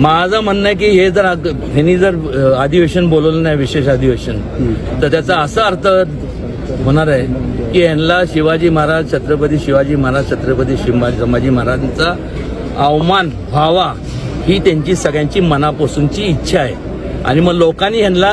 माझं म्हणणं आहे की हे जर ह्यांनी जर अधिवेशन बोलवलं नाही विशेष अधिवेशन तर त्याचा असा अर्थ होणार आहे की यांना शिवाजी महाराज छत्रपती शिवाजी महाराज छत्रपती शिवाजी संभाजी महाराजांचा अवमान व्हावा ही त्यांची सगळ्यांची मनापासूनची इच्छा आहे. आणि मग लोकांनी ह्यांना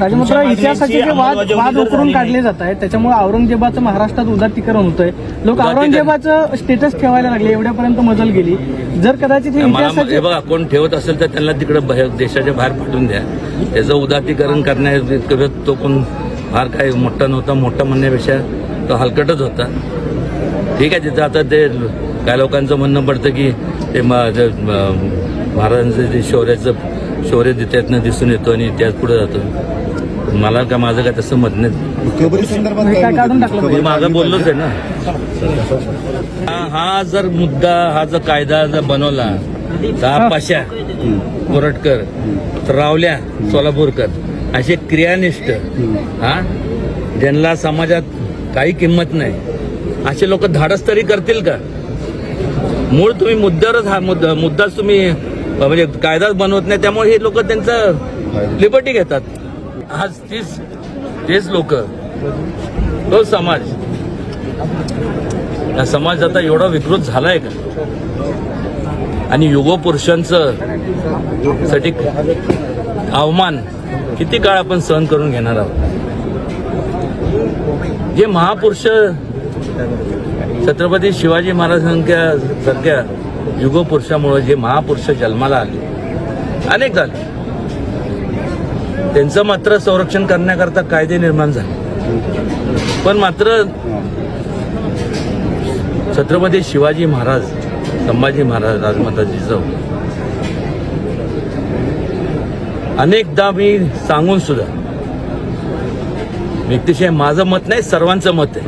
राजमात्र इतिहासाचे जे वाद वाद उकरून काढले जात आहेत त्याच्यामुळे औरंगजेबाचं महाराष्ट्रात उदात्तीकरण होतंय. लोक. औरंगजेबाचं स्टेटस ठेवायला लागले एवढ्यापर्यंत मजल गेली. जर कदाचित हे हे इतिहासाचे बघा कोण ठेवत असेल तर त्यांना तिकडे देशाच्या बाहेर पाठवून द्या. त्याचं उदातीकरण करण्या तो कोण फार काय मोठा नव्हता मोठा म्हणण्यापेक्षा तो हलकटच होता. ठीक आहे तिथं आता ते काय लोकांचं म्हणणं पडतं की ते महाराजांचं जे शौर्याचं शौर्य त्यातनं दिसून येतो आणि त्यात पुढे जातो मला का माझं काय तसं मत नाही कबरी संदर्भात हे काय काय मत काढून आहे? टाकलं कबरी मी मागं काढली बोललोच? आहे ना हा- हा जर मुद्दा हा जर कायदा जर बनवला दहा पाशा कोरटकर रावल्या सोलापूरकर असे क्रियानिष्ठ हा ज्यांना समाजात काही किंमत नाही असे लोक धाडस तरी करतील का मूळ तुम्ही मुद्द्यावरच हा मुद्दा मुद्दाच तुम्ही म्हणजे कायदाच बनवत नाही त्यामुळे हे लोक त्यांचं लिबर्टी घेतात. आज तीच तेच लोक. तो समाज. या समाज आता एवढा विकृत झालाय का? आणि युगपुरुषांचं साठी अवमान किती काळ आपण सहन करून घेणार आहोत? जे महापुरुष छत्रपती शिवाजी महाराजांच्या सारख्या युगपुरुषामुळे जे महापुरुष जन्माला आले अनेक झाले. त्यांचं मात्र संरक्षण करण्याकरता कायदे निर्माण झाले. पण मात्र छत्रपती शिवाजी महाराज संभाजी महाराज राजमाता जिजाऊ अनेकदा मी सांगून सुद्धा व्यक्तिशय माझं मत नाही सर्वांचं मत आहे.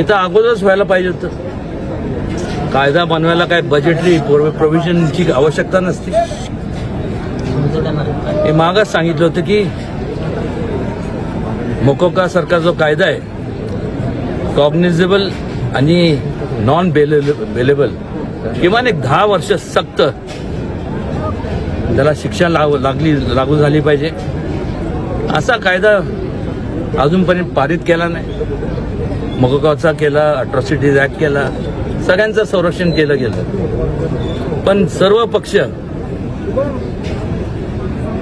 हे तर अगोदरच व्हायला पाहिजे होतं. कायदा बनवायला काय बजेटरी प्रोव्हिजनची आवश्यकता नसते. हे मागच सांगितलं होतं की मोकोका सारखा जो कायदा आहे कॉग्निझेबल आणि नॉन बेलेबल किमान एक दहा वर्ष सक्त त्याला शिक्षा लाग लागली लागू झाली पाहिजे. असा कायदा अजूनपर्यंत पारित केला नाही. मोकोकाचा केला अट्रॉसिटीज ऍक्ट केला सगळ्यांचं संरक्षण केलं गेलं. पण सर्व पक्ष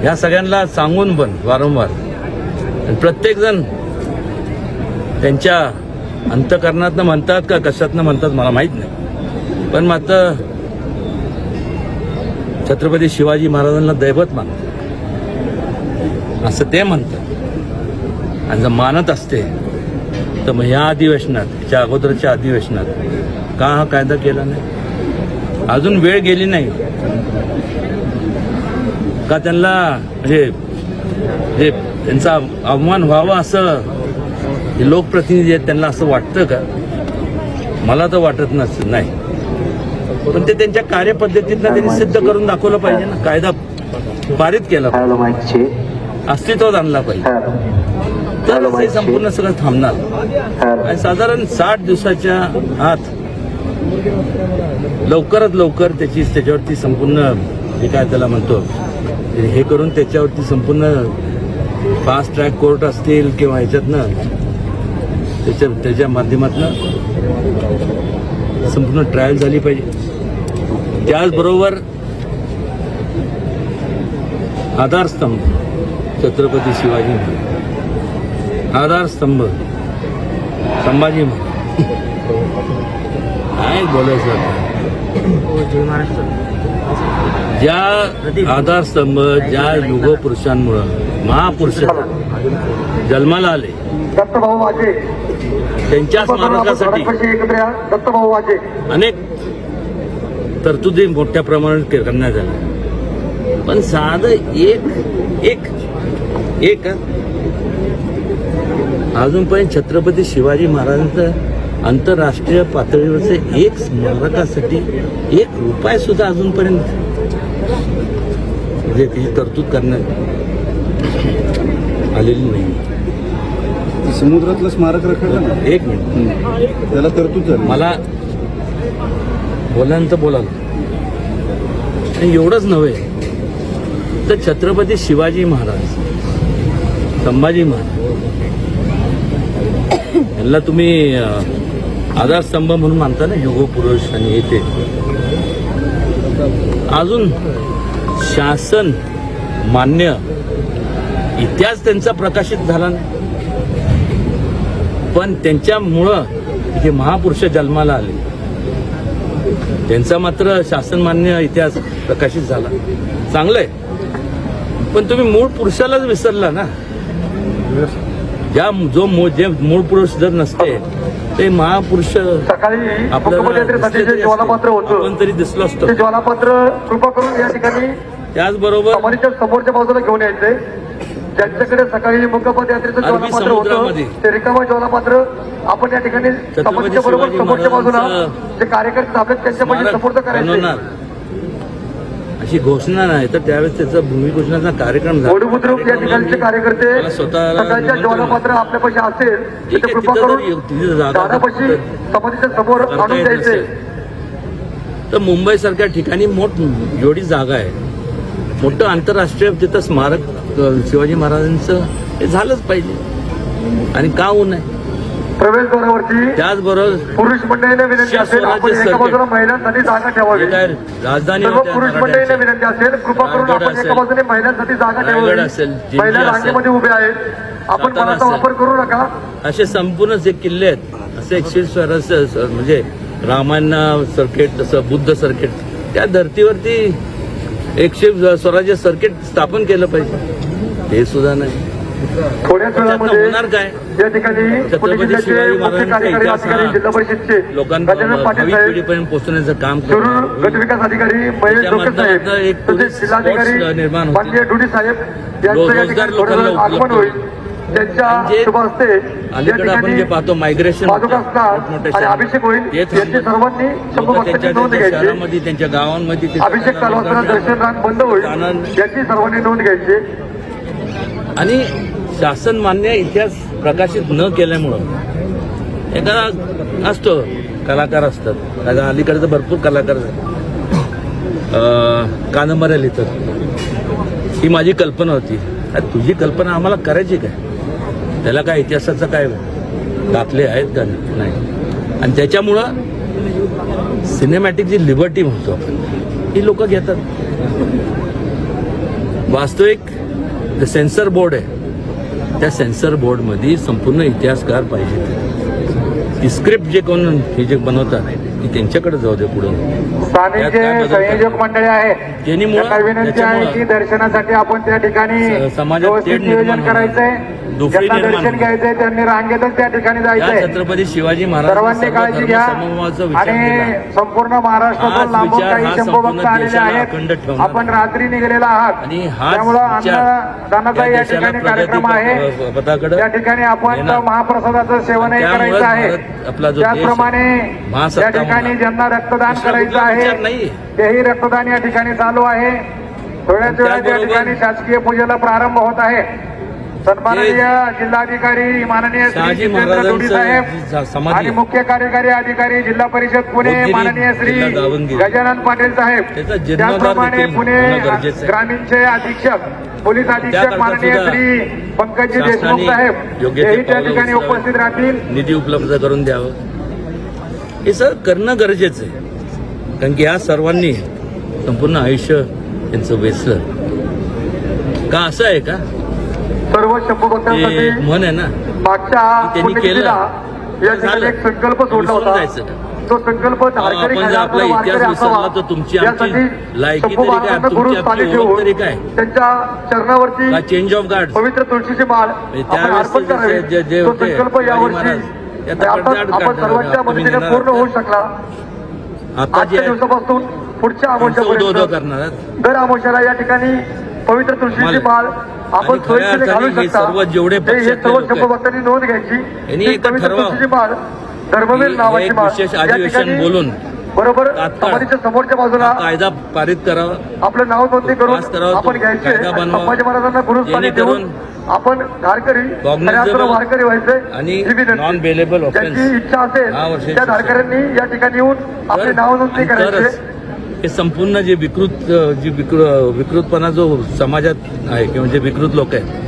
ह्या सगळ्यांना सांगून पण वारंवार. आणि प्रत्येकजण त्यांच्या अंतकरणातनं म्हणतात का कशातनं म्हणतात मला माहीत नाही. पण मात्र छत्रपती शिवाजी महाराजांना दैवत मानतात. असं ते म्हणतात. आणि जर मानत असते तर मग ह्या अधिवेशनात च्या अगोदरच्या अधिवेशनात का हा कायदा केला नाही? अजून वेळ गेली नाही. का त्यांना म्हणजे जे त्यांचा अवमान व्हावा असं जे लोकप्रतिनिधी आहेत त्यांना असं वाटतं का? मला तर वाटत नस नाही. पण ते त्यांच्या कार्यपद्धतीतनं त्यांनी सिद्ध करून दाखवलं पाहिजे ना. कायदा पारित केला. अस्तित्वात आणला पाहिजे. हॅलो तर हे संपूर्ण सगळं थांबणार. आणि साधारण साठ दिवसाच्या आत लवकरात लवकर त्याची त्याच्यावरती संपूर्ण जे काय त्याला म्हणतो हे करून त्याच्यावरती संपूर्ण फास्ट ट्रॅक कोर्ट असतील किंवा ह्याच्यातनं त्याच्या त्याच्या माध्यमातनं संपूर्ण ट्रायल झाली पाहिजे. त्याचबरोबर आधारस्तंभ. छत्रपती शिवाजी महाराज. आधारस्तंभ संभाजी काय बोलायचं ज्या आधारस्तंभ ज्या युगपुरुषांमुळं महापुरुष जन्माला आले दत्तभाऊ वाजे. त्यांच्या स्मारकासाठी दत्तभाऊ वाजे. अनेक तरतुदी मोठ्या प्रमाणात करण्यात आल्या. पण साधं एक एक एक हं? अजूनपर्यंत छत्रपती शिवाजी महाराजांचं आंतरराष्ट्रीय पातळीवरचं एक स्मारकासाठी एक रुपया सुद्धा अजूनपर्यंत म्हणजे त्याची तरतूद करण्यात आलेली नाही. समुद्रातलं स्मारक रखडलं ना? एक मिनिट. त्याला तरतूद मला बोलायचं बोलाल. आणि एवढंच नव्हे. तर छत्रपती शिवाजी महाराज संभाजी महाराज. यांना तुम्ही आधारस्तंभ म्हणून मानता ना युगपुरुष आणि येते अजून शासन मान्य इतिहास त्यांचा प्रकाशित झाला पण त्यांच्यामुळं हे महापुरुष जन्माला आले. त्यांचा मात्र शासनमान्य इतिहास प्रकाशित झाला. चांगलंय. पण तुम्ही मूळ पुरुषालाच विसरला ना. ज्या जो जे मूळ पुरुष जर नसते ते महापुरुष आपण तरी दिसलो असतो. ते ज्वालापात्र कृपा करून या ठिकाणी त्याचबरोबर समोरच्या बाजूला घेऊन यायचंय. ज्यांच्याकडे सकाळी मुख्यपद यात्रेचं ज्वालापात्र होतं. ते रिकामं ज्वालापात्र आपण या ठिकाणी बरोबर समोरच्या बाजूला जे कार्यकर्ते थांबलेत त्यांच्या सपोर्ट करायचे अशी घोषणा नाही तर त्यावेळेस त्याचा भूमिघोषणाचा कार्यक्रम झाला. गोडी बुद्रुक या ठिकाणचे कार्यकर्ते मला स्वतःला सकाळच्या निमंत्रण ज्वालापात्र आपल्यापाशी असेल तर समोर आणून द्यायचे. मुंबईसारख्या ठिकाणी मोठ एवढी जागा आहे. मोठं आंतरराष्ट्रीय तिथं स्मारक शिवाजी महाराजांचं हे झालंच पाहिजे. आणि का होऊ नये? प्रवेशद्वारावरती त्याचबरोबर पुरुष मंडळीने विनंती असेल आपण एका बाजूला महिलांसाठी जागा ठेवावी. राजधानी सर्व पुरुष मंडळीने विनंती असेल कृपा करून आपण एका बाजूने महिलांसाठी जागा ठेवावी. महिला रांगेमध्ये उभ्या आहेत. आपण मनाचा. वापर करू नका. असे संपूर्ण जे किल्ले आहेत असे एकशे म्हणजे रामायण सर्किट तसं बुद्ध सर्किट त्या धर्तीवरती एकशे स्वराज्य सर्किट स्थापन केलं पाहिजे. ते सुद्धा नाही. थोड्याच वेळामध्ये या ठिकाणी मुख्य कार्यकारी इतिहास अधिकारी जिल्हा परिषदचे गजानन पाटील साहेब काम. गटविकास अधिकारी महेश डोके साहेब तसेच जिल्हाधिकारी. माननीय डुडी साहेब यांचं या ठिकाणी आगमन होईल. त्यांच्या शुभ हस्ते या ठिकाणी पाहतो मायग्रेशन आणि अभिषेक होईल याची सर्वांनी शंभू भक्तांची त्यांच्या नोंद घ्यायची त्यांच्या गावांमध्ये अभिषेक चालू असताना दर्शन रान बंद होईल. याची सर्वांनी नोंद घ्यायची. आणि शासन मान्य इतिहास प्रकाशित न केल्यामुळं एखादा असतो कलाकार असतात. आता अलीकडे तर भरपूर कलाकार असतात कादंबऱ्या लिहितात. ही माझी कल्पना होती. तुझी कल्पना आम्हाला करायची काय? त्याला काय इतिहासाचं काय दाखले आहेत का नाही? आणि त्याच्यामुळं सिनेमॅटिक जी लिबर्टी म्हणतो आपण ही लोक घेतात. वास्तविक जे सेन्सर बोर्ड आहे. त्या सेन्सर बोर्डमध्ये संपूर्ण इतिहासकार पाहिजे. ती स्क्रिप्ट जे कोण हे जे बनवतात ती त्यांच्याकडे जाऊ दे पुढे. संयोजक मंडळी आहेत. मुळात त्यांना विनंती आहे की दर्शनासाठी आपण त्या ठिकाणी समाजात नियोजन. करायचंय. दुफळी ज्यांना निर्माण दर्शन. घ्यायचंय त्यांनी रांगेतच त्या ठिकाणी या जायचंय छत्रपती शिवाजी महाराज सर्वांनी काळजी घ्या विचार आणि संपूर्ण हाच महाराष्ट्रातून लांबून विचार काही हा शंभू संपूर्ण भक्त आलेले देशाला अखंड आहेत ठेवणार. आपण रात्री निघालेला आहात आणि हाच त्यामुळं विचार अन्नदानाचा या या देशाला ठिकाणी प्रगती कार्यक्रम आहे प- पथाकडं त्या ठिकाणी आपण नेणार. महाप्रसादाचं सेवनही त्यामुळेच करायचं आहे भारत आपला जो देश आहे, त्याचप्रमाणे महासत्ता या ठिकाणी होणार. ज्यांना रक्तदान दुसरा करायचं कुठला विचार आहे नाहीये. तेही रक्तदान या ठिकाणी चालू आहे थोड्याच वेळात या त्याचबरोबर- ठिकाणी शासकीय पूजेला प्रारंभ होत आहे सन्माननीय जिल्हाधिकारी माननीय श्री जितेंद्र महाराजांचं जोडी जी साहेब समाधी आणि आहे. मुख्य कार्यकारी अधिकारी जिल्हा परिषद पुणे बोधगिरी, माननीय श्री दावणगिरी. गजानन पाटील साहेब जीर्णोद्धार त्याचप्रमाणे देखील पुणे होणं गरजेचं आहे. ग्रामीणचे अधीक्षक पोलीस अधीक्षक त्याकरता माननीय सुद्धा श्री पंकजी देशमुख शासनाने साहेब योग्य ते हेही त्या पावलं ठिकाणी. उपस्थित राहतील निधी उपलब्ध करून द्यावं हे सर करणं गरजेचं आहे कारण की या सर्वांनी संपूर्ण आयुष्य त्यांचं वेचलं का असं आहे का सर्व शंभू ते भक्तांसाठी म्हण आहे ना मागच्या त्यांनी पुण्यतिथीला या ठिकाणी झालं. एक संकल्प सोडला होता. तो संकल्प धारकरी आपण जर आपला खऱ्या इतिहास वारकरी विसरला असावा. तर तुमची आमची यासाठी लायकी शंभू तरी काय, महाराजांना तुमची गुरु आमची स्थानी ओळख ठेवून तरी काय? त्यांच्या चरणावरती चेंज ऑफ गार्ड पवित्र तुळशीची माळ त्यावेळेस तो संकल्प यावर्षी आपण सर्वांच्या मदतीने पूर्ण. होऊ शकला आजच्या दिवसापासून पुढच्या आमोशापर्यंत. दर आमोशाला या ठिकाणी पवित्र तुळशीची माळ आपण घालू शकता. सर्व जेवढे हे सर्व नोंद घ्यायची. धर्मवीर नावाची अधिवेशन बोलून बरोबर समाधीच्या समोरच्या बाजूला कायदा पारित करावा. आपलं नाव नोंदणी करून आपण घ्यायचे. संभाजी महाराजांना गुरुस्थानी देऊन आपण धारकरी वारकरी व्हायचे आणि इच्छा असेल त्या. धारकऱ्यांनी या ठिकाणी येऊन आपले नाव नोंदणी करायचे. हे संपूर्ण जे विकृत जी विकृ- विकृतपणा जो समाजात आहे किंवा जे विकृत लोक आहेत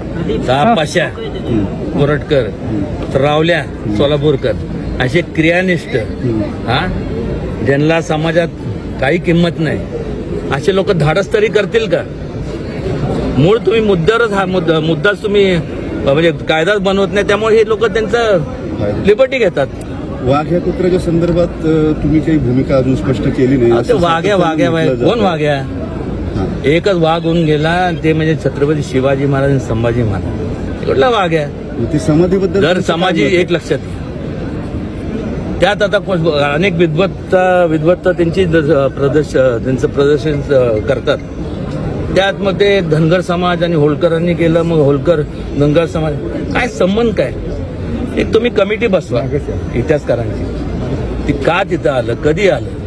तर हा पाशा कोरटकर रावल्या सोलापूरकर. असे क्रियानिष्ठ. हा? ज्यांना समाजात काही किंमत नाही. असे लोक धाडस तरी करतील का? मूळ तुम्ही मुद्द्यावरच हा मुद्दा मुद्दाच तुम्ही म्हणजे कायदाच बनवत नाही त्यामुळे हे लोक त्यांचं लिबर्टी घेतात. वाघ या कुत्र्याच्या संदर्भात तुम्ही काही भूमिका अजून स्पष्ट केली नाही. वाघ्या वाघ्या. कोण. वाघ्या. एकच वाघ होऊन गेला ते म्हणजे छत्रपती शिवाजी महाराज आणि संभाजी महाराज. कुठला वाघ आहे. समाधीबद्दल मत आहे? एक लक्षात घ्या. त्यात आता अनेक विद्वत्ता विद्वत्ता त्यांची प्रदर्श त्यांचं प्रदर्शन करतात. त्यात मग ते धनगर समाज आणि होळकरांनी केलं मग होळकर धनगर समाज. काय संबंध काय? एक तुम्ही कमिटी बसवा. इतिहासकारांची. ती का तिथं आलं कधी आलं?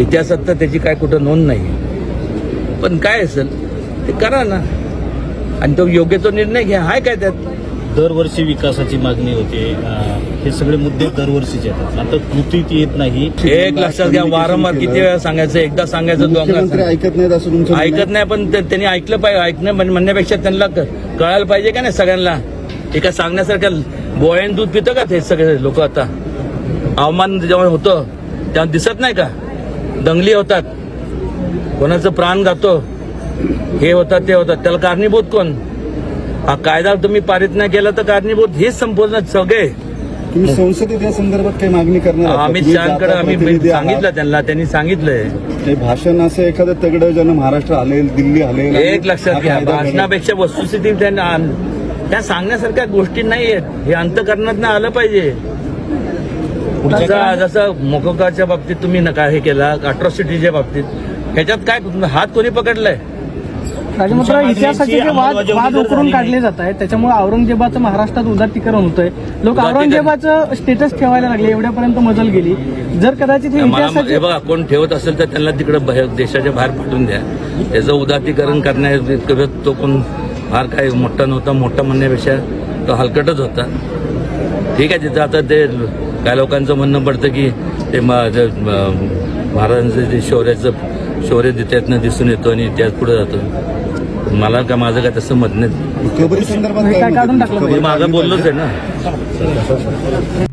इतिहासात तर त्याची काय कुठं नोंद नाही पण काय असेल? ते करा ना. आणि तो योग्य तो निर्णय घ्या. हाय काय त्यात? दरवर्षी विकासाची मागणी होते. अं, हे सगळे मुद्दे दरवर्षीचे येतात. आता कृतीत येत नाही. एक लक्षात घ्या वारंवार किती वेळा सांगायचं एकदा सांगायचं मुख्यमंत्री सांगायचं. ऐकत नाहीत असं तुमचं म्हणणं आहे? ऐकत नाही पण ते- त्यांनी ऐकलं पाहिजे ऐकणं म्हण- म्हणण्यापेक्षा त्यांना क- कळायला पाहिजे का नाही सगळ्यांना? एका सांगण्यासारख्या बोळ्यान दूध पितं का ते सगळे लोक आता? अवमान जेव्हा होतं तेव्हा दिसत नाही का? दंगली होतात. कोणाचं प्राण जातो हे होतात ते होतात. त्याला कारणीभूत कोण? हा कायदा तुम्ही पारित नाही केला तर कारणीभूत हेच संपूर्ण सगळे. तुम्ही संसदेत या संदर्भात काही मागणी करणार आम्ही प्रतिनिधी आहात. सांगितलं त्यांना त्यांनी सांगितलंय. भाषण असं एखादं तगडं ज्यानं महाराष्ट्र हलेल दिल्ली आणि एक लक्षात घ्या. भाषणापेक्षा वस्तुस्थिती त्यांना त्या सांगण्यासारख्या गोष्टी नाही आहेत हे अंतकरणात आलं पाहिजे. जसं जसं मोकोकाच्या बाबतीत तुम्ही नका हे केला अट्रॉसिटीच्या बाबतीत. ह्याच्यात काय हात कोणी पकडलाय? राजमात्र इतिहासाचे जे वाद वाद उकरून काढले जात आहेत त्याच्यामुळे औरंगजेबाचं महाराष्ट्रात उदात्तीकरण होतंय. लोक औरंगजेबाचं स्टेटस ठेवायला लागले एवढ्यापर्यंत मजल गेली. जर कदाचित हे हे इतिहासाचे बघा कोण ठेवत असेल तर त्यांना तिकडे देशाच्या बाहेर पाठवून द्या. त्याचं उदातीकरण करण्या तो कोण फार काही मोठा नव्हता मोठा म्हणण्यापेक्षा तो हलकटच होता. ठीक आहे तिथं आता ते काय लोकांचं म्हणणं पडतं की ते महाराजांचं जे शौर्याचं शौर्य त्यातनं दिसून येतो आणि इतिहास पुढे जातो मला काय माझं काय तसं मत नाही कबरी संदर्भात काय काय मत आहे काढून तुमचं? टाकलं मी कबरी मागं काढली बोललोच? आहे ना